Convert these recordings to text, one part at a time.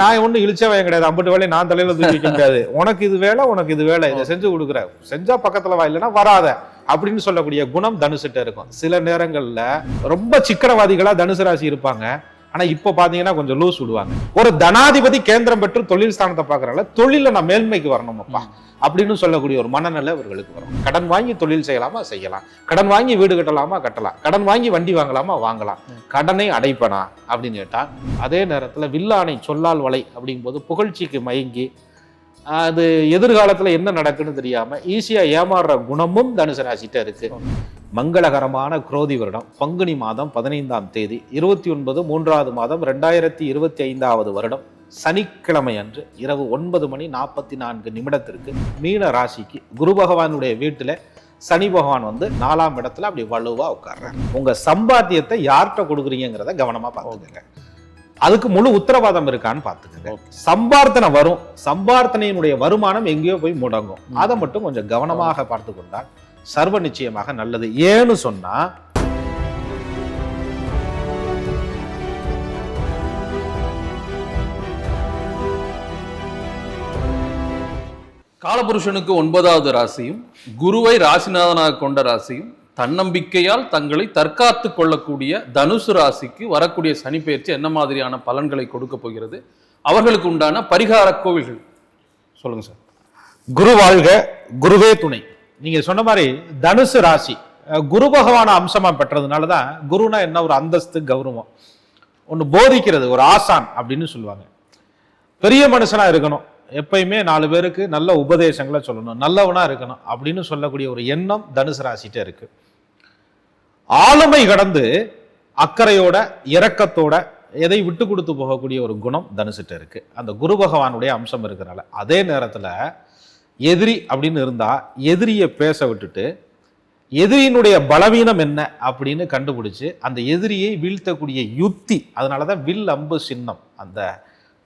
நான் ஒண்ணு இழிச்சவன் கிடையாது. அம்பட்டு வேலையை நான் தலையில தூக்கி வைக்க முடியாது. உனக்கு இது வேலை உனக்கு இது வேலை. இதை செஞ்சு கொடுக்குற. செஞ்சா பக்கத்துல வா இல்லைன்னா வராத. அப்படின்னு சொல்லக்கூடிய குணம் தனுசுட்ட இருக்கும். சில நேரங்கள்ல ரொம்ப சிக்கனவாதிகளா தனுசு ராசி இருப்பாங்க. ஆனா இப்ப பாத்தீங்கன்னா கொஞ்சம் லூஸ் விடுவாங்க. ஒரு தனாதிபதி கேந்திரம் பெற்று தொழில் ஸ்தானத்தை பாக்குறால தொழில நான் மேல்மைக்கு வரணுமப்பா அப்படின்னு சொல்லக்கூடிய ஒரு மனநிலை அவர்களுக்கு வரும். கடன் வாங்கி தொழில் செய்யலாமா? செய்யலாம். கடன் வாங்கி வீடு கட்டலாமா? கட்டலாம். கடன் வாங்கி வண்டி வாங்கலாமா? வாங்கலாம். கடனை அடைப்பனா? அப்படின்னு கேட்டால் அதே நேரத்தில் வில்லானை சொல்லால் வலை அப்படிங்கும்போது புகழ்ச்சிக்கு மயங்கி அது எதிர்காலத்தில் என்ன நடக்குன்னு தெரியாமல் ஈஸியாக ஏமாறுற குணமும் தனுசு ராசிட்ட இருக்கு. மங்களகரமான குரோதி வருடம். பங்குனி மாதம் பதினைந்தாம் தேதி இருபத்தி ஒன்பது மூன்றாவது மாதம் ரெண்டாயிரத்தி இருபத்தி ஐந்தாவது வருடம். சனிக்கிழமை அன்று இரவு ஒன்பது மணி நாற்பத்தி நான்கு நிமிடத்திற்கு மீன ராசிக்கு குரு பகவானுடைய வீட்டுல சனி பகவான் வந்து நாலாம் இடத்துல அப்படி வலுவா உட்கார்றாரு. உங்க சம்பாத்தியத்தை யார்கிட்ட கொடுக்குறீங்கிறத கவனமா பார்த்துக்கங்க. அதுக்கு முழு உத்தரவாதம் இருக்கான்னு பார்த்துக்கங்க. சம்பார்த்தனை வரும். சம்பார்த்தனையினுடைய வருமானம் எங்கேயோ போய் முடங்கும். அதை மட்டும் கொஞ்சம் கவனமாக பார்த்து கொண்டால் சர்வ நிச்சயமாக நல்லது. ஏன்னு சொன்னா காலபுருஷனுக்கு ஒன்பதாவது ராசியும் குருவை ராசிநாதனாக கொண்ட ராசியும் தன்னம்பிக்கையால் தங்களை தற்காத்து கொள்ளக்கூடிய தனுசு ராசிக்கு வரக்கூடிய சனி பெயர்ச்சி என்ன மாதிரியான பலன்களை கொடுக்க போகிறது? அவர்களுக்கு உண்டான பரிகார கோவில்கள். சொல்லுங்க சார். குரு வாழ்க குருவே துணை. நீங்க சொன்ன மாதிரி தனுசு ராசி குரு பகவான அம்சமா பெற்றதுனால தான் குருனா என்ன ஒரு அந்தஸ்து கௌரவம். ஒன்று போதிக்கிறது ஒரு ஆசான் அப்படின்னு சொல்லுவாங்க. பெரிய மனுஷனா இருக்கணும். எப்பயுமே நாலு பேருக்கு நல்ல உபதேசங்களை சொல்லணும். நல்லவனா இருக்கணும் அப்படின்னு சொல்லக்கூடிய ஒரு எண்ணம் தனுசு ராசிட்ட இருக்கு. ஆளுமை கடந்து அக்கறையோட இரக்கத்தோட எதை விட்டு கொடுத்து போகக்கூடிய ஒரு குணம் தனுசுட்ட இருக்கு. அந்த குரு பகவானுடைய அம்சம் இருக்கிறனால. அதே நேரத்தில் எதிரி அப்படின்னு இருந்தால் எதிரியை பேச விட்டுட்டு எதிரியினுடைய பலவீனம் என்ன அப்படின்னு கண்டுபிடிச்சு அந்த எதிரியை வீழ்த்தக்கூடிய யுத்தி அதனால தான் வில் அம்பு சின்னம். அந்த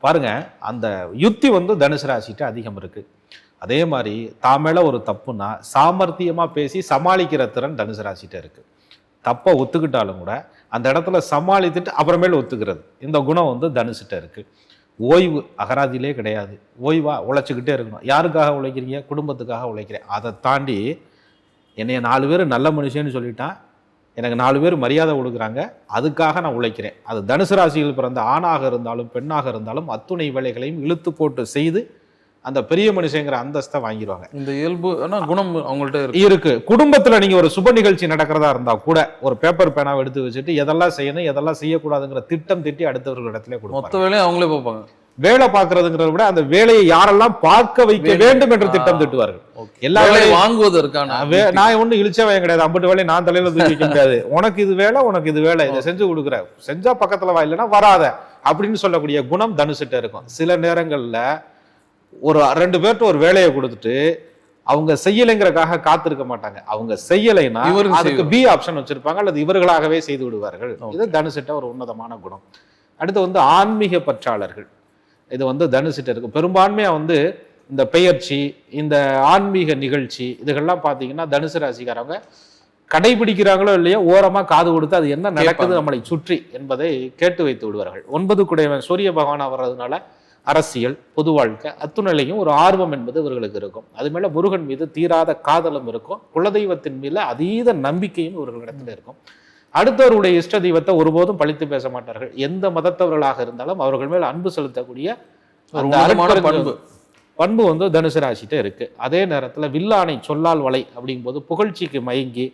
பாருங்க அந்த யுத்தி வந்து தனுசு ராசிகிட்ட அதிகம் இருக்குது அதே மாதிரி தாமேல ஒரு தப்புனா சாமர்த்தியமாக பேசி சமாளிக்கிற திறன் தனுசு ராசிட்ட இருக்குது தப்பை ஒத்துக்கிட்டாலும் கூட அந்த இடத்துல சமாளித்துட்டு அப்புறமேல் ஒத்துக்கிறது. இந்த குணம் வந்து தனுசுட்ட இருக்குது ஓய்வு அகராதியிலே கிடையாது. ஓய்வாக உழைச்சிக்கிட்டே இருக்கணும். யாருக்காக உழைக்கிறீங்க? குடும்பத்துக்காக உழைக்கிறேன். அதை தாண்டி என்னைய நாலு பேர் நல்ல மனுஷன்னு சொல்லிட்டான் எனக்கு நாலு பேர் மரியாதை கொடுக்குறாங்க. அதுக்காக நான் உழைக்கிறேன். அது தனுசு ராசியில் பிறந்த ஆணாக இருந்தாலும் பெண்ணாக இருந்தாலும் அத்துணை வேலைகளையும் இழுத்து போட்டு செய்து அந்த பெரிய மனுஷங்கிற அந்தஸ்தை வாங்கிடுவாங்க. இந்த இயல்பு ஆனா குணம் அவங்கள்ட்ட இருக்கு. இருக்கு. குடும்பத்துல நீங்க ஒரு சுப நிகழ்ச்சி நடக்கிறதா இருந்தா கூட ஒரு பேப்பர் பேனாவை எடுத்து வச்சுட்டு எதெல்லாம் செய்யணும் எதெல்லாம் செய்யக்கூடாதுங்கிற திட்டம் திட்டி அடுத்தவர்கள் இடத்துல மொத்த கொடுப்பாங்க வேலையும் அவங்களே பார்ப்பாங்க. வேலை பார்க்கறதுங்கிறத விட அந்த வேலையை யாரெல்லாம் பார்க்க வைக்க வேண்டும். என்று திட்டம் திட்டுவார்கள். எல்லா வேலை வேலையும் வாங்குவதற்கான நான் ஒண்ணு இழிச்சவன் கிடையாது. அம்பட்டு வேலையை நான் தலையில தூக்கி முடியாது. உனக்கு இது வேலை உனக்கு இது வேலை. இதை செஞ்சு கொடுக்குற. செஞ்சா பக்கத்துல வா இல்லைன்னா வராத. அப்படின்னு சொல்லக்கூடிய குணம் தனுசிட்ட இருக்கும். சில நேரங்கள்ல ஒரு ரெண்டு பேர்ட்ட ஒரு வேலையை கொடுத்துட்டு அவங்க செய்யலைங்கிறக்காக காத்திருக்க மாட்டாங்க. அவங்க செய்யலைன்னா அதுக்கு பி ஆப்ஷன் வச்சிருப்பாங்க. அல்லது இவர்களாகவே செய்து விடுவார்கள். இது தனுசிட்ட ஒரு உன்னதமான குணம். அடுத்து வந்து ஆன்மீக பற்றாளர்கள். இது வந்து தனுசிட்ட இருக்கும் பெரும்பான்மையா வந்து இந்த பெயர்ச்சி இந்த ஆன்மீக நிகழ்ச்சி இதுகள்லாம் பார்த்தீங்கன்னா தனுசு ராசிக்காரவங்க கடைபிடிக்கிறாங்களோ இல்லையோ ஓரமா காது கொடுத்து அது என்ன நடக்குது. நம்மளை சுற்றி என்பதை கேட்டு வைத்து விடுவார்கள். ஒன்பது குடைவன் சூரிய பகவான் வர்றதுனால அரசியல் பொது வாழ்க்கை அத்துணையிலையும் ஒரு ஆர்வம் என்பது இவர்களுக்கு இருக்கும். அது மேல முருகன் மீது தீராத காதலும் இருக்கும். குலதெய்வத்தின் மீது அதீத நம்பிக்கையும் இவர்களிடத்துல இருக்கும். அடுத்தவருடைய இஷ்ட தெய்வத்தை ஒருபோதும் பழித்து பேச மாட்டார்கள். எந்த மதத்தவர்களாக இருந்தாலும் அவர்கள் மேல் அன்பு செலுத்தக்கூடிய பண்பு. பண்பு வந்து தனுசு ராசிட்ட இருக்கு. அதே நேரத்துல வில்லானை சொல்லால் வலை அப்படிங்கும்போது புகழ்ச்சிக்கு மயங்கி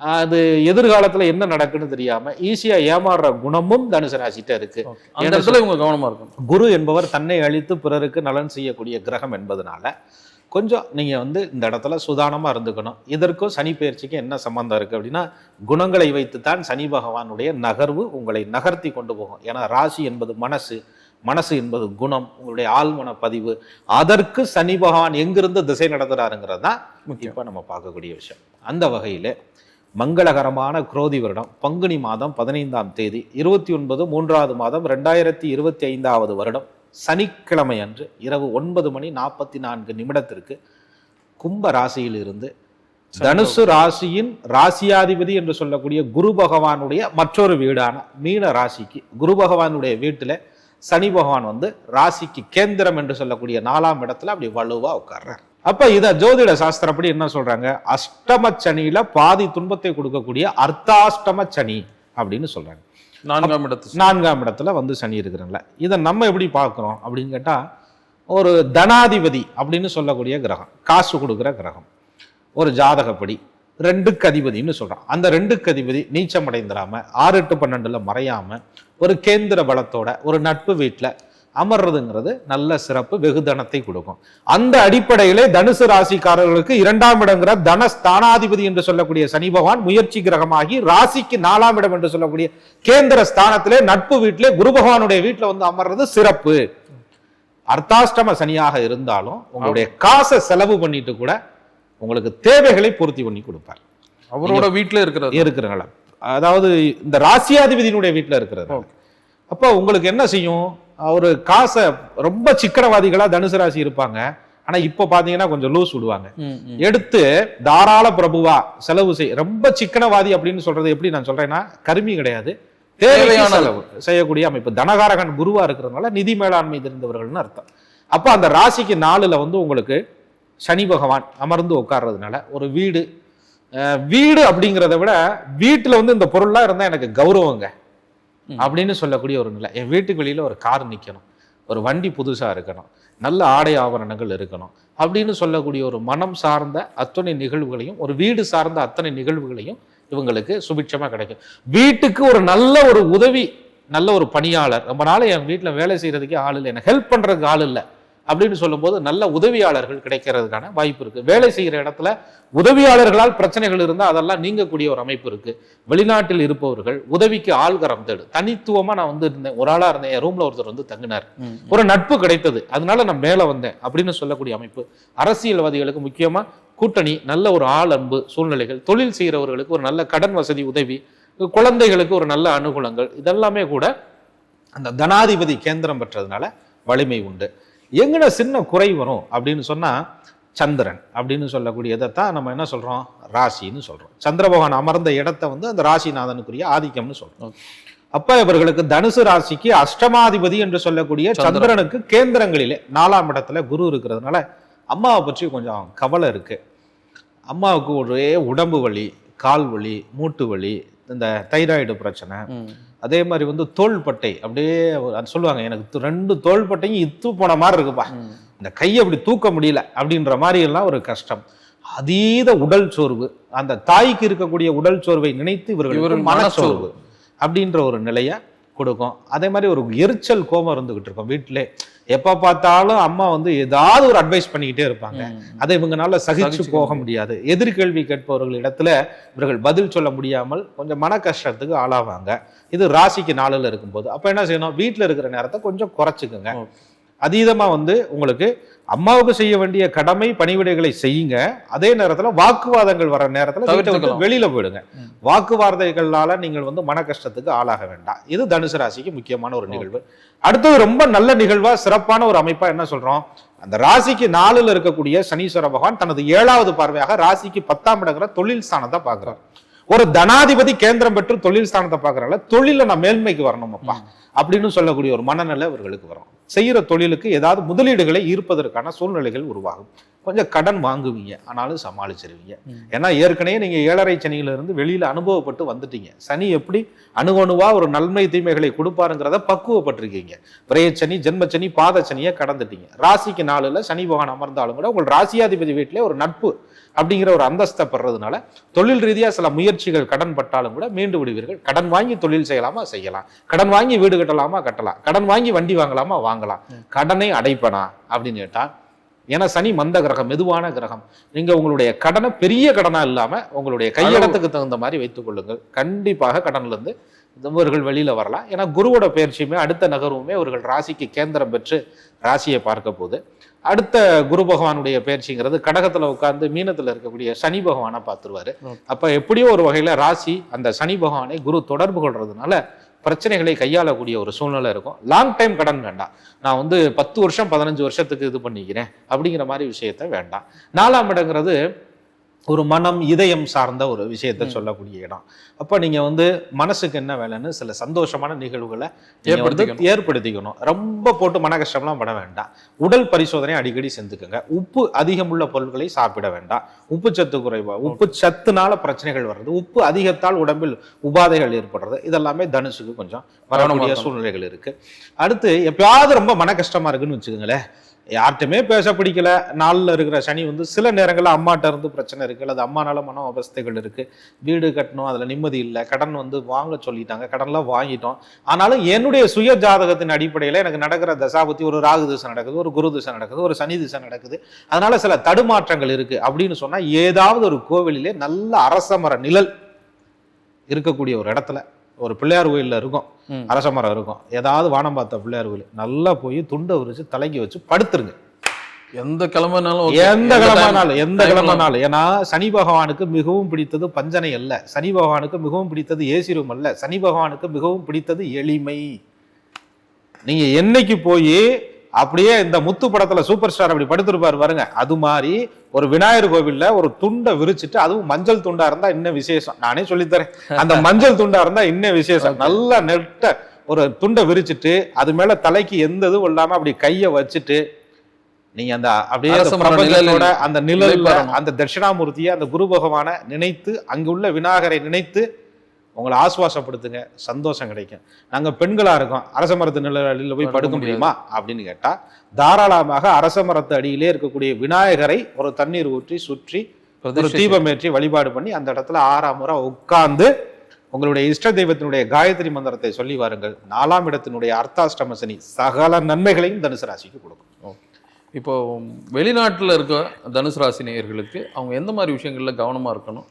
அது எதிர்காலத்துல என்ன நடக்குன்னு தெரியாம ஈஸியா ஏமாறுற குணமும் தனுசு ராசிட்ட இருக்கு. அந்த இடத்துல இவங்க கவனமா இருக்கணும். குரு என்பவர் தன்னை அழித்து பிறருக்கு நலன் செய்யக்கூடிய கிரகம் என்பதனால கொஞ்சம் நீங்க வந்து இந்த இடத்துல சுதானமா இருந்துக்கணும். இதற்கும் சனி பயிற்சிக்கும் என்ன சம்பந்தம் இருக்கு அப்படின்னா குணங்களை வைத்துத்தான் சனி பகவானுடைய நகர்வு உங்களை நகர்த்தி கொண்டு போகும். ஏன்னா ராசி என்பது மனசு மனசு என்பது குணம் உங்களுடைய ஆழ்மன பதிவு. அதற்கு சனி பகவான் எங்கிருந்து திசை நடத்துறாருங்கிறது தான் இப்ப நம்ம பார்க்கக்கூடிய விஷயம். அந்த வகையில மங்களகரமான குரோதி வருடம். பங்குனி மாதம் பதினைந்தாம் தேதி இருபத்தி ஒன்பது மூன்றாவது மாதம் ரெண்டாயிரத்தி இருபத்தி ஐந்தாவது வருடம். சனிக்கிழமை அன்று இரவு ஒன்பது மணி நாற்பத்தி நான்கு நிமிடத்திற்கு கும்ப ராசியில் இருந்து தனுசு ராசியின் ராசியாதிபதி என்று சொல்லக்கூடிய குரு பகவானுடைய மற்றொரு வீடான மீன ராசிக்கு குரு பகவானுடைய வீட்டுல சனி பகவான் வந்து ராசிக்கு கேந்திரம் என்று சொல்லக்கூடிய நாலாம் இடத்துல அப்படி வலுவா உட்கார்றார். அப்ப இத ஜோதிட சாஸ்திரப்படி என்ன சொல்றாங்க? அஷ்டம சனியில பாதி துன்பத்தை கொடுக்கக்கூடிய அர்த்தாஷ்டம சனி அப்படின்னு சொல்றாங்க. நான்காம் இடத்து நான்காம் இடத்துல வந்து சனி இருக்கிறாங்கள இதை நம்ம எப்படி பார்க்குறோம் அப்படின்னு கேட்டா ஒரு தனாதிபதி அப்படின்னு சொல்லக்கூடிய கிரகம் காசு கொடுக்குற கிரகம். ஒரு ஜாதகப்படி ரெண்டுக்கு அதிபதினு சொல்றான் அந்த ரெண்டுக்கு அதிபதி நீச்சம் அடைந்துடாம ஆறு எட்டு பன்னெண்டுல மறையாம ஒரு கேந்திர பலத்தோட ஒரு நட்பு வீட்டுல அமர்றதுங்கிறது நல்ல சிறப்பு வெகுதனத்தை கொடுக்கும். அந்த அடிப்படையிலே தனுசு ராசிக்காரர்களுக்கு இரண்டாம் இடங்கிற தனஸ்தானாதிபதி என்று சொல்லக்கூடிய சனி பகவான் முயற்சி கிரகமாகி ராசிக்கு நாலாம் இடம் என்று சொல்லக்கூடிய கேந்திர ஸ்தானத்திலே நட்பு வீட்டிலே குரு பகவானுடைய வீட்டுல வந்து அமர்றது சிறப்பு. அர்த்தாஷ்டம சனியாக இருந்தாலும் உங்களுடைய காசை செலவு பண்ணிட்டு கூட உங்களுக்கு தேவைகளை பூர்த்தி பண்ணி கொடுப்பார். அவரோட வீட்டுல இருக்கிறது. இருக்கிறனால அதாவது இந்த ராசியாதிபதியினுடைய வீட்டுல இருக்கிறது. அப்போ உங்களுக்கு என்ன செய்யும்? அவரு காசை ரொம்ப சிக்கனவாதிகளா தனுசு ராசி இருப்பாங்க. ஆனா இப்ப பாத்தீங்கன்னா கொஞ்சம் லூஸ் விடுவாங்க. எடுத்து தாராள பிரபுவா செலவு செய் ரொம்ப சிக்கனவாதி அப்படின்னு சொல்றது எப்படி நான் சொல்றேன்னா கருமி கிடையாது. தேவையான செலவு செய்யக்கூடிய அமைப்பு. தனகாரகன் குருவா இருக்கிறதுனால நிதி மேலாண்மை தெரிந்தவர்கள்னு அர்த்தம். அப்ப அந்த ராசிக்கு நாலுல வந்து உங்களுக்கு சனி பகவான் அமர்ந்து உட்கார்றதுனால ஒரு வீடு. வீடு அப்படிங்கிறத விட வீட்டுல வந்து இந்த பொருள்லாம் இருந்தா எனக்கு கௌரவங்க. அப்படின்னு சொல்லக்கூடிய ஒரு நிலை. என் வீட்டுக்கு வெளியில் ஒரு கார் நிற்கணும் ஒரு வண்டி புதுசாக இருக்கணும். நல்ல ஆடை ஆவரணங்கள் இருக்கணும். அப்படின்னு சொல்லக்கூடிய ஒரு மனம் சார்ந்த அத்தனை நிகழ்வுகளையும் ஒரு வீடு சார்ந்த அத்தனை நிகழ்வுகளையும் இவங்களுக்கு சுபிட்சமாக கிடைக்கும். வீட்டுக்கு ஒரு நல்ல ஒரு உதவி நல்ல ஒரு பணியாளர். ரொம்ப நாள் என் வீட்டில் வேலை செய்கிறதுக்கே ஆள் இல்லை. எனக்கு ஹெல்ப் பண்ணுறதுக்கு ஆள் இல்லை. அப்படின்னு சொல்லும்போது நல்ல உதவியாளர்கள் கிடைக்கிறதுக்கான வாய்ப்பு இருக்கு. வேலை செய்கிற இடத்துல உதவியாளர்களால் பிரச்சனைகள் இருந்தால் அதெல்லாம் நீங்கக்கூடிய ஒரு அமைப்பு இருக்கு. வெளிநாட்டில் இருப்பவர்கள் உதவிக்கு ஆள்கரம் தேடு. தனித்துவமா நான் வந்து இருந்தேன். ஒரு ஆளா இருந்தேன். என் ரூம்ல ஒருத்தர் வந்து தங்கினார். ஒரு நட்பு கிடைத்தது. அதனால நான் மேல வந்தேன் அப்படின்னு சொல்லக்கூடிய அமைப்பு. அரசியல்வாதிகளுக்கு முக்கியமா கூட்டணி நல்ல ஒரு ஆள் அன்பு சூழ்நிலைகள். தொழில் செய்கிறவர்களுக்கு ஒரு நல்ல கடன் வசதி உதவி. குழந்தைகளுக்கு ஒரு நல்ல அனுகூலங்கள். இதெல்லாமே கூட அந்த தனாதிபதி கேந்திரம் பெற்றதுனால வலிமை உண்டு. எங்கன சின்ன குறை வரும் அப்படின்னு சொன்னா சந்திரன் அப்படின்னு சொல்லக்கூடியதை தான் நம்ம என்ன சொல்றோம்? ராசின்னு சொல்றோம். சந்திர பகவான் அமர்ந்த இடத்தை வந்து அந்த ராசிநாதனுக்குரிய ஆதிக்கம்னு சொல்றோம். அப்ப இவர்களுக்கு தனுசு ராசிக்கு அஷ்டமாதிபதி என்று சொல்லக்கூடிய சந்திரன். சந்திரனுக்கு கேந்திரங்களிலே நாலாம் இடத்துல குரு இருக்கிறதுனால அம்மாவை பற்றி கொஞ்சம் கவலை இருக்கு. அம்மாவுக்கு ஒரே உடம்பு வலி கால் வலி மூட்டு வலி இந்த தைராய்டு பிரச்சனை. அதே மாதிரி வந்து தோள்பட்டை அப்படியே அது சொல்லுவாங்க எனக்கு ரெண்டு தோள்பட்டையும் இத்து போன மாதிரி இருக்குப்பா. இந்த கையை அப்படி தூக்க முடியல அப்படின்ற மாதிரி எல்லாம் ஒரு கஷ்டம். அதீத உடல் சோர்வு அந்த தாய்க்கு இருக்கக்கூடிய உடல் சோர்வை நினைத்து இவர்கள் மனச்சோர்வு அப்படின்ற ஒரு நிலைய கொடுக்கும். அதே மாதிரி ஒரு எரிச்சல் கோபம் இருந்துகிட்டு இருக்கும் வீட்டிலே. எப்ப பார்த்தாலும் அம்மா வந்து ஏதாவது ஒரு அட்வைஸ் பண்ணிக்கிட்டே இருப்பாங்க. அதை இவங்கனால சகிச்சு போக முடியாது. எதிர்கேள்வி கேட்பவர்கள் இடத்துல இவர்கள் பதில் சொல்ல முடியாமல் கொஞ்சம் மன கஷ்டத்துக்கு ஆளாவாங்க. இது ராசிக்கு நாளில் இருக்கும்போது. அப்ப என்ன செய்யணும்? வீட்டில் இருக்கிற நேரத்தை கொஞ்சம் குறைச்சிக்கோங்க. ஓ. அதீதமா வந்து உங்களுக்கு அம்மாவுக்கு செய்ய வேண்டிய கடமை பணிவிடைகளை செய்யுங்க. அதே நேரத்துல வாக்குவாதங்கள் வர நேரத்துல. வெளியில போயிடுங்க. ம். வாக்குவார்த்தைகளால நீங்கள் வந்து மன கஷ்டத்துக்கு ஆளாக வேண்டாம். இது தனுசு ராசிக்கு முக்கியமான ஒரு நிகழ்வு. அடுத்தது ரொம்ப நல்ல நிகழ்வா சிறப்பான ஒரு அமைப்பா என்ன சொல்றோம்? அந்த ராசிக்கு நாலுல இருக்கக்கூடிய சனீஸ்வர பகவான் தனது ஏழாவது பார்வையாக ராசிக்கு பத்தாம் இடங்கிற தொழில் ஸ்தானத்தை பார்க்கிறார். ஒரு தனாதிபதி கேந்திரம் பெற்று தொழில் ஸ்தானத்தை பார்க்கறனால தொழில நான் மேல்மைக்கு வரணும் அப்பா அப்படின்னு சொல்லக்கூடிய ஒரு மனநிலை இவர்களுக்கு வரும். செய்யற தொழிலுக்கு ஏதாவது முதலீடுகளை ஈர்ப்பதற்கான சூழ்நிலைகள் உருவாகும். கொஞ்சம் கடன் வாங்குவீங்க ஆனாலும் சமாளிச்சிருவீங்க. ஏன்னா ஏற்கனவே நீங்க ஏழரை சனியில இருந்து வெளியில அனுபவப்பட்டு வந்துட்டீங்க. சனி எப்படி அணுகணுவா ஒரு நன்மை தீமைகளை கொடுப்பாருங்கிறத பக்குவப்பட்டிருக்கீங்க. விரயச்சனி ஜென்மச்சனி பாதச்சனியை கடந்துட்டீங்க. ராசிக்கு நாலுல சனி பகவான் அமர்ந்தாலும் கூட உங்கள் ராசியாதிபதி வீட்டிலே ஒரு நட்பு அப்படிங்கிற ஒரு அந்தஸ்தை பெறதுனால தொழில் ரீதியா சில முயற்சிகள் கடன் பட்டாலும் கூட மீண்டு விடுவீர்கள். கடன் வாங்கி தொழில் செய்யலாமா? செய்யலாம். கடன் வாங்கி வீடு கட்டலாமா? கட்டலாம். கடன் வாங்கி வண்டி வாங்கலாமா? வாங்கலாம். கடனை அடைப்பனா? அப்படின்னு கேட்டா ஏன்னா சனி மந்த கிரகம் மெதுவான கிரகம். நீங்க உங்களுடைய கடனை பெரிய கடனா இல்லாம உங்களுடைய கையடத்துக்கு தகுந்த மாதிரி வைத்துக் கொள்ளுங்கள். கண்டிப்பாக கடன்ல இருந்து இவர்கள் வெளியில வரலாம். ஏன்னா குருவோட பயிற்சியுமே அடுத்த நகர்வுமே அவர்கள் ராசிக்கு கேந்திரம் பெற்று ராசியை பார்க்க போகுது. அடுத்த குரு பகவானுடைய பயிற்சிங்கிறது கடகத்துல உட்கார்ந்து மீனத்துல இருக்கக்கூடிய சனி பகவானை பார்த்துருவாரு. அப்ப எப்படியோ ஒரு வகையில ராசி அந்த சனி பகவானை குரு தொடர்பு கொள்றதுனால பிரச்சனைகளை கையாளக்கூடிய ஒரு சூழ்நிலை இருக்கும். லாங் டைம் கடன் வேண்டாம். நான் வந்து பத்து வருஷம் பதினஞ்சு வருஷத்துக்கு இது பண்ணிக்கிறேன் அப்படிங்கிற மாதிரி விஷயத்த வேண்டாம். நாலாம் இடங்கிறது ஒரு மனம் இதயம் சார்ந்த ஒரு விஷயத்தை சொல்லக்கூடிய இடம். அப்ப நீங்க வந்து மனசுக்கு என்ன வேலைன்னு சில சந்தோஷமான நிகழ்வுகளை வந்து ஏற்படுத்திக்கணும். ரொம்ப போட்டு மன கஷ்டம்லாம் பட வேண்டாம். உடல் பரிசோதனை அடிக்கடி செஞ்சுக்கோங்க. உப்பு அதிகமுள்ள பொருட்களை சாப்பிட வேண்டாம். உப்பு சத்து குறைவா உப்பு சத்துனால பிரச்சனைகள் வர்றது உப்பு அதிகத்தால் உடம்பில் உபாதைகள் ஏற்படுறது இதெல்லாமே தனுசுக்கு கொஞ்சம் வரக்கூடிய. சூழ்நிலைகள் இருக்கு. அடுத்து எப்பயாவது ரொம்ப மன கஷ்டமா இருக்குன்னு வச்சுக்கோங்களேன். யார்கிட்டமே பேச பிடிக்கல. நாளில் இருக்கிற சனி வந்து சில நேரங்களில் அம்மாட்ட இருந்து பிரச்சனை இருக்குது அல்லது அம்மானால மன அவஸ்தைகள் இருக்குது வீடு கட்டணும் அதில் நிம்மதி இல்லை. கடன் வந்து வாங்க சொல்லிட்டாங்க. கடன்லாம் வாங்கிட்டோம். ஆனாலும் என்னுடைய சுய ஜாதகத்தின் அடிப்படையில் எனக்கு நடக்கிற தசாபத்தி ஒரு ராகு திசை நடக்குது ஒரு குரு திசை நடக்குது ஒரு சனி திசை நடக்குது. அதனால் சில தடுமாற்றங்கள் இருக்குது அப்படின்னு சொன்னால் ஏதாவது ஒரு கோவிலிலே நல்ல அரசமர நிழல் இருக்கக்கூடிய ஒரு இடத்துல ஒரு பிள்ளையார் கோயில்ல இருக்கும். அரச மரம் இருக்கும். ஏதாவது வானம் பார்த்த பிள்ளையார் கோயில் நல்லா போய் துண்டை உரிச்சு தலைக்கு வச்சு படுத்துருங்க. எந்த கிழமைனாலும். எந்த கிழமைனாலும் எந்த கிழமைனாலும். ஏன்னா சனி பகவானுக்கு மிகவும் பிடித்தது பஞ்சனை அல்ல. சனி பகவானுக்கு மிகவும் பிடித்தது ஏசி ரூம் அல்ல. சனி பகவானுக்கு மிகவும் பிடித்தது எளிமை. நீங்க என்னைக்கு போய் அப்படியே இந்த முத்து படத்துல சூப்பர் ஸ்டார் அப்படி படுத்திருப்பாரு பாருங்க. அது மாதிரி ஒரு விநாயகர் கோவில்ல ஒரு துண்டை விரிச்சிட்டு அதுவும் மஞ்சள் துண்டா இருந்தா இன்னும் விசேஷம்? நானே சொல்லித்தரேன். அந்த மஞ்சள் துண்டா இருந்தா இன்னும் விசேஷம்? நல்லா நெட்ட ஒரு துண்டை விரிச்சிட்டு அது மேல தலைக்கு எந்த இதுவும் இல்லாம அப்படி கைய வச்சுட்டு நீங்க அந்த அப்படியே அந்த நிலைப்பெறணும். அந்த தட்சிணாமூர்த்தியை அந்த குரு பகவானை நினைத்து அங்குள்ள விநாயகரை நினைத்து உங்களை ஆசுவாசப்படுத்துங்க. சந்தோஷம் கிடைக்கும். நாங்க பெண்களா இருக்கோம். அரச மரத்து நிழலில் போய் படுக்க. முடியுமா? அப்படின்னு கேட்டா தாராளமாக அரச மரத்து அடியிலே இருக்கக்கூடிய விநாயகரை ஒரு தண்ணீர் ஊற்றி சுற்றி ஒரு பிரதிஷ்டை தீபம் ஏற்றி வழிபாடு பண்ணி அந்த இடத்துல ஆறாம் முறை உட்கார்ந்து உங்களுடைய இஷ்ட தெய்வத்தினுடைய காயத்ரி மந்திரத்தை சொல்லி வாருங்கள். நாலாம் இடத்தினுடைய அர்த்தாஷ்டம சனி சகல நன்மைகளையும் தனுசு ராசிக்கு கொடுக்கும். இப்போ வெளிநாட்டுல இருக்க தனுசு ராசி நேயர்களுக்கு அவங்க எந்த மாதிரி விஷயங்கள்ல கவனமா இருக்கணும்?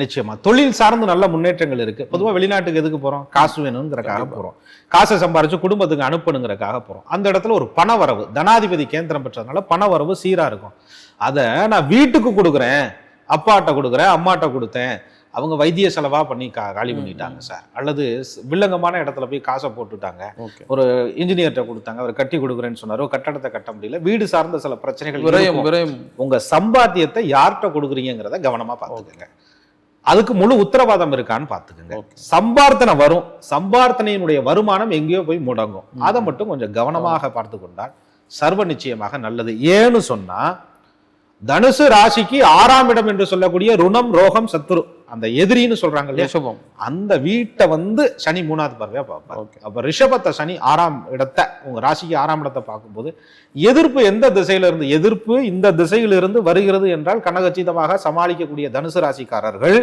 நிச்சயமா. தொழில் சார்ந்து நல்ல முன்னேற்றங்கள் இருக்கு. பொதுவா வெளிநாட்டுக்கு எதுக்கு போறோம்? காசு வேணுங்கிறக்காக. போறோம். காசை சம்பாரிச்சு குடும்பத்துக்கு அனுப்பணுங்கிறக்காக போறோம். அந்த இடத்துல ஒரு பண வரவு தனாதிபதி கேந்திரம் பெற்றதுனால பண வரவு சீரா இருக்கும். அதை நான் வீட்டுக்கு கொடுக்குறேன் அப்பாட்ட கொடுக்குறேன் அம்மாட்ட கொடுத்தேன். அவங்க வைத்திய செலவா பண்ணி கா காலி பண்ணிட்டாங்க சார். அல்லது வில்லங்கமான இடத்துல போய் காசை போட்டுட்டாங்க. ஒரு இன்ஜினியர்கிட்ட கொடுத்தாங்க அவர் கட்டி கொடுக்குறேன்னு சொன்னாரு கட்டடத்தை கட்ட முடியல. வீடு சார்ந்த சில பிரச்சனைகள் உங்க சம்பாத்தியத்தை யார்கிட்ட கொடுக்குறீங்கிறத கவனமா பார்த்துக்கோங்க. அதுக்கு முழு உத்தரவாதம் இருக்கான்னு பார்த்துக்கோங்க. சம்பார்த்தனை வரும். சம்பார்த்தனையினுடைய வருமானம் எங்கேயோ போய் முடங்கும். அதை மட்டும் கொஞ்சம் கவனமாக பார்த்து கொண்டால் சர்வ நிச்சயமாக நல்லது. ஏன்னு சொன்னா தனுசு ராசிக்கு ஆறாம் இடம் என்று சொல்லக்கூடிய ருணம் ரோகம் சத்துரு அந்த எதிரின்னு சொல்றாங்க இல்லையா ரிஷபம் அந்த வீட்டை வந்து சனி மூணாவது பார்வையா பார்ப்பார். அப்ப ரிஷபத்தை சனி ஆறாம் இடத்தை உங்க ராசிக்கு ஆறாம் இடத்தை பார்க்கும்போது எதிர்ப்பு எந்த திசையில இருந்து எதிர்ப்பு இந்த திசையிலிருந்து வருகிறது என்றால் கனகச்சிதமாக சமாளிக்கக்கூடிய தனுசு ராசிக்காரர்கள்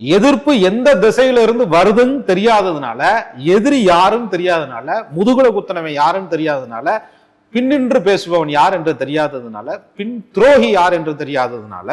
எதிர்ப்பு எந்த திசையில இருந்து வருதுன்னு தெரியாததுனால எதிரி யாருன்னு தெரியாததுனால முதுகுல குத்தனவன் யாருன்னு தெரியாததுனால பின்னின்று பேசுபவன் யார் என்று தெரியாததுனால பின் துரோகி யார் என்று தெரியாததுனால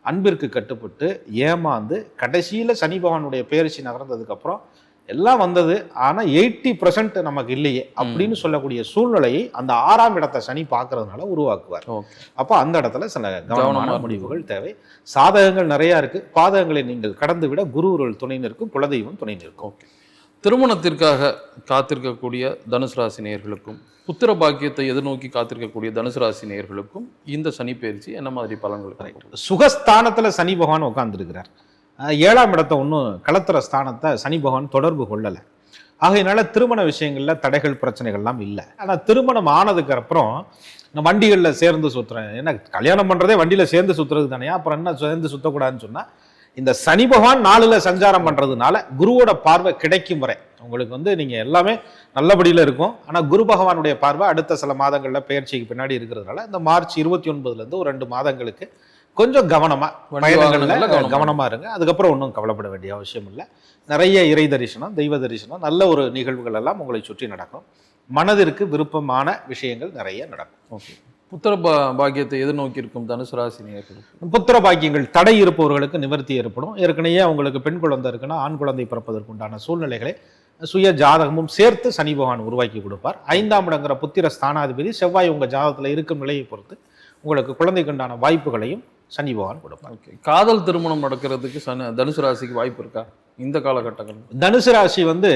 அன்பிற்கு கட்டுப்பட்டு ஏமாந்து கடைசியில சனி பகவானுடைய பேரிச்சி நகர்ந்ததுக்கு அப்புறம் எல்லாம் வந்தது. ஆனா எயிட்டி பர்சன்ட் நமக்கு இல்லையே அப்படின்னு சொல்லக்கூடிய சூழ்நிலையை அந்த ஆறாம் இடத்தை சனி பார்க்கறதுனால உருவாக்குவார். அப்போ அந்த இடத்துல சில கவனமா கவனமான. முடிவுகள் தேவை. சாதகங்கள் நிறைய இருக்கு. பாதகங்களை நீங்கள் கடந்து விட குருவுருள் துணை நிற்கும் குலதெய்வம் துணை நிற்கும். ஓகே. திருமணத்திற்காக காத்திருக்கக்கூடிய தனுசு ராசி நேயர்களுக்கும் புத்திர பாக்கியத்தை எதிர்நோக்கி காத்திருக்கக்கூடிய தனுசு ராசி நேயர்களுக்கும் இந்த சனி பயிற்சி என்ன மாதிரி பலன்கள் சுகஸ்தானத்துல சனி பகவான் உட்கார்ந்துருக்கிறார். ஏழாம் இடத்தை ஒன்றும் களத்திர ஸ்தானத்தை சனி பகவான் தொடர்பு கொள்ளலை. ஆகையினால திருமண விஷயங்கள்ல தடைகள் பிரச்சனைகள்லாம் இல்லை. ஆனா திருமணம் ஆனதுக்கு அப்புறம் நான் வண்டிகளில் சேர்ந்து சுத்துறேன். என்ன கல்யாணம் பண்றதே வண்டியில சேர்ந்து சுத்துறது தானே? அப்புறம் என்ன சேர்ந்து சுத்தக்கூடாதுன்னு சொன்னா இந்த சனி பகவான் நாலுல சஞ்சாரம் பண்றதுனால குருவோட பார்வை கிடைக்கும் வரை. உங்களுக்கு வந்து நீங்க எல்லாமே நல்லபடியில இருக்கும். ஆனா குரு பகவானுடைய பார்வை அடுத்த சில மாதங்கள்ல பயிற்சிக்கு பின்னாடி இருக்கிறதுனால இந்த மார்ச் இருபத்தி ஒன்பதுல இருந்து ஒரு ரெண்டு மாதங்களுக்கு கொஞ்சம் கவனமா வண்டி பயணங்கள்ல வாகனங்கள்ல கவனமா கவனமா இருங்க. அதுக்கப்புறம் ஒன்றும் கவலைப்பட வேண்டிய அவசியம் இல்லை. நிறைய இறை தரிசனம் தெய்வ தரிசனம் நல்ல ஒரு நிகழ்வுகள் எல்லாம் உங்களை சுற்றி நடக்கும். மனதிற்கு விருப்பமான விஷயங்கள் நிறைய நடக்கும். ஓகே. புத்திர பா பாக்கியத்தை எதிர்நோக்கி இருக்கும் தனுசு ராசி நேயர்களுக்கு புத்திர பாக்கியங்கள் தடை இருப்பவர்களுக்கு நிவர்த்தி ஏற்படும். ஏற்கனவே அவங்களுக்கு பெண் குழந்தை இருக்குன்னா ஆண் குழந்தை பிறப்பதற்கு உண்டான சூழ்நிலைகளை சுய ஜாதகமும் சேர்த்து சனி பகவான் உருவாக்கி கொடுப்பார். ஐந்தாம் இடங்கிற புத்திர ஸ்தானாதிபதி செவ்வாய் உங்க ஜாதகத்துல இருக்கும் நிலையை பொறுத்து உங்களுக்கு குழந்தைக்கு உண்டான வாய்ப்புகளையும் சனி பகவான் கொடுப்பார். ஓகே. காதல் திருமணம் நடக்கிறதுக்கு சனி தனுசு ராசிக்கு வாய்ப்பு இருக்கா? இந்த காலகட்டங்கள். தனுசு ராசி வந்து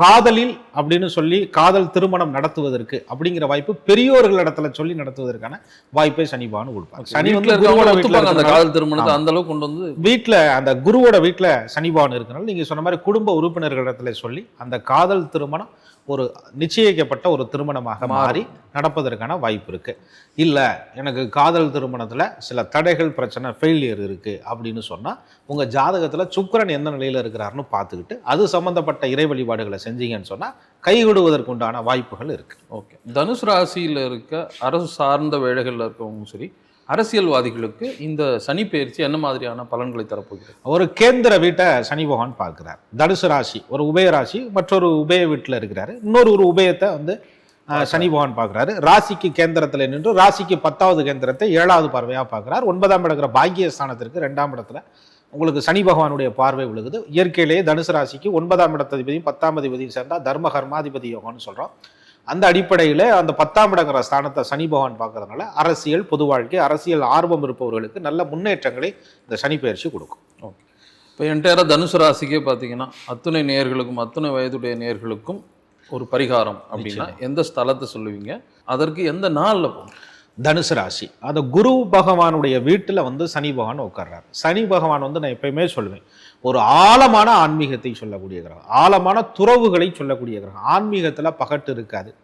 காதலில் அப்படின்னு சொல்லி காதல் திருமணம் நடத்துவதற்கு அப்படிங்கிற வாய்ப்பு பெரியோர்களிடத்துல சொல்லி நடத்துவதற்கான வாய்ப்பை சனி பகவான் கொடுப்பார். சனி வந்து குருவோட வீட்டுல அந்த காதல் திருமணத்தை அந்த அளவுக்கு கொண்டு வந்து வீட்டில் அந்த குருவோட வீட்டில் சனி பகவான் இருக்கனால நீங்கள் சொன்ன மாதிரி குடும்ப உறுப்பினர்களிடத்துல சொல்லி அந்த காதல் திருமணம் ஒரு நிச்சயிக்கப்பட்ட ஒரு திருமணமாக மாறி நடப்பதற்கான வாய்ப்பு இருக்கு. இல்லை எனக்கு காதல் திருமணத்தில் சில தடைகள் பிரச்சனை ஃபெயிலியர் இருக்கு அப்படின்னு சொன்னால் உங்கள் ஜாதகத்தில் சுக்கிரன் எந்த நிலையில் இருக்கிறாருன்னு பார்த்துக்கிட்டு அது சம்மந்தப்பட்ட இறை வழிபாடுகளை செஞ்சீங்கன்னு சொன்னால் கைவிடுவதற்குண்டான வாய்ப்புகள் இருக்கு. ஓகே. தனுசு ராசியில இருக்க அரசு சார்ந்த வேலைகள்ல இருக்கவங்களும் சரி அரசியல்வாதிகளுக்கு இந்த சனி பயிற்சி என்ன மாதிரியான பலன்களை தரப்போகிறது? ஒரு கேந்திர வீட்டை சனி பகவான் பார்க்கிறார். தனுசு ராசி ஒரு உபய ராசி மற்றொரு உபய வீட்டில் இருக்கிறாரு. இன்னொரு ஒரு உபயத்தை வந்து சனி பகவான் பார்க்குறாரு. ராசிக்கு கேந்திரத்தில் நின்று ராசிக்கு பத்தாவது கேந்திரத்தை ஏழாவது பார்வையாக பார்க்குறார். ஒன்பதாம் இடங்கிற பாக்கிய ஸ்தானத்திற்கு ரெண்டாம் இடத்துல உங்களுக்கு சனி பகவானுடைய பார்வை விழுகுது. இயற்கையிலேயே தனுசு ராசிக்கு ஒன்பதாம் இடத்ததிபதியும் பத்தாம் அதிபதியும் சேர்ந்தா தர்ம கர்மாதிபதி யோகம்னு சொல்கிறோம் அந்த அடிப்படையில் அந்த பத்தாம் இடங்கிற ஸ்தானத்தை சனி பகவான் பார்க்கறதுனால அரசியல் பொது வாழ்க்கை அரசியல் ஆர்வம் இருப்பவர்களுக்கு நல்ல முன்னேற்றங்களை இந்த சனி பயிற்சி கொடுக்கும். ஓகே. இப்போ என்டையராக தனுசு ராசிக்கே பார்த்தீங்கன்னா அத்துணை நேயர்களுக்கும் அத்துணை வயதுடைய நேயர்களுக்கும் ஒரு பரிகாரம் அப்படின்னா எந்த ஸ்தலத்தை சொல்லுவீங்க? அதற்கு எந்த நாளில் போகணும்? தனுசு ராசி. அந்த குரு பகவானுடைய வீட்டில் வந்து சனி பகவான் உட்கார்றாரு. சனி பகவான் வந்து நான் எப்பயுமே சொல்லுவேன் ஒரு ஆழமான ஆன்மீகத்தை சொல்லக்கூடிய கிரகம் ஆழமான துறவுகளை சொல்லக்கூடிய கிரகம். ஆன்மீகத்தில் பகட்டு இருக்காது.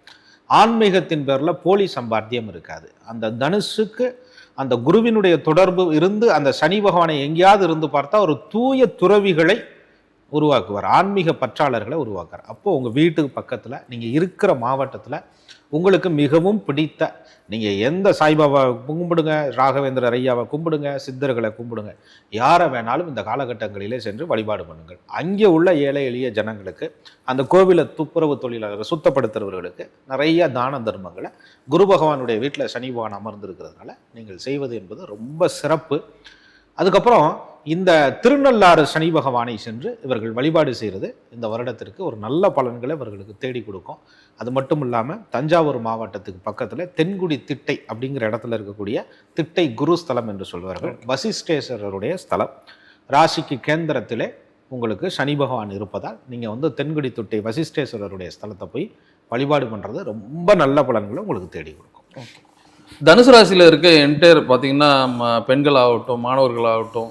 ஆன்மீகத்தின் பேரில் போலி சம்பாத்தியம் இருக்காது. அந்த தனுஷுக்கு அந்த குருவினுடைய தொடர்பு இருந்து அந்த சனி பகவானை எங்கேயாவது இருந்து பார்த்தா ஒரு தூய துறவிகளை உருவாக்குவார். ஆன்மீக பற்றாளர்களை உருவாக்குறார் அப்போது உங்கள் வீட்டுக்கு பக்கத்தில் நீங்கள் இருக்கிற மாவட்டத்தில் உங்களுக்கு மிகவும் பிடித்த நீங்கள் எந்த சாய்பாபாவை கும்பிடுங்க ராகவேந்திர ஐயாவை கும்பிடுங்க சித்தர்களை கும்பிடுங்க யாரை வேணாலும் இந்த காலகட்டங்களிலே சென்று வழிபாடு பண்ணுங்கள். அங்கே உள்ள ஏழை எளிய ஜனங்களுக்கு அந்த கோவிலை துப்புரவு தொழிலாளர்கள் சுத்தப்படுத்துறவர்களுக்கு நிறைய தான தர்மங்களை குரு பகவானுடைய வீட்டில் சனி பகவான் அமர்ந்திருக்கிறதுனால நீங்கள் செய்வது என்பது ரொம்ப சிறப்பு. அதுக்கப்புறம் இந்த திருநள்ளாறு சனி பகவானை சென்று இவர்கள் வழிபாடு செய்கிறது. இந்த வருடத்திற்கு ஒரு நல்ல பலன்களை இவர்களுக்கு தேடி கொடுக்கும். அது மட்டும் இல்லாமல் தஞ்சாவூர் மாவட்டத்துக்கு பக்கத்தில் தென்குடி திட்டை அப்படிங்கிற இடத்துல இருக்கக்கூடிய திட்டை குரு ஸ்தலம் என்று சொல்வார்கள். வசிஷ்டேஸ்வரருடைய ஸ்தலம். ராசிக்கு கேந்திரத்திலே உங்களுக்கு சனி பகவான் இருப்பதால் நீங்கள் வந்து தென்குடி திட்டை வசிஷ்டேஸ்வரருடைய ஸ்தலத்தை போய் வழிபாடு பண்ணுறது ரொம்ப நல்ல பலன்களை உங்களுக்கு தேடி கொடுக்கும். தனுசு ராசியில் இருக்க என்டையர் பார்த்தீங்கன்னா ம- பெண்கள் ஆகட்டும் மாணவர்கள் ஆகட்டும்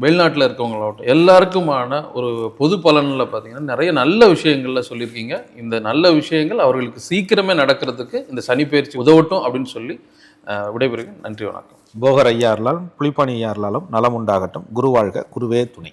வெளிநாட்டில் இருக்கவங்களாகட்டும் எல்லாருக்குமான ஒரு பொது பலனில் பார்த்தீங்கன்னா நிறைய நல்ல விஷயங்கள்ல சொல்லியிருக்கீங்க. இந்த நல்ல விஷயங்கள் அவர்களுக்கு சீக்கிரமே நடக்கிறதுக்கு இந்த சனி பயிற்சி உதவட்டும் அப்படின்னு சொல்லி அஹ், விடைபெறுகிறேன். நன்றி வணக்கம். போகர் ஐயார்களாலும் புலிப்பாணி ஐயார்களாலும் நலம் உண்டாகட்டும். குரு வாழ்க குருவே துணை.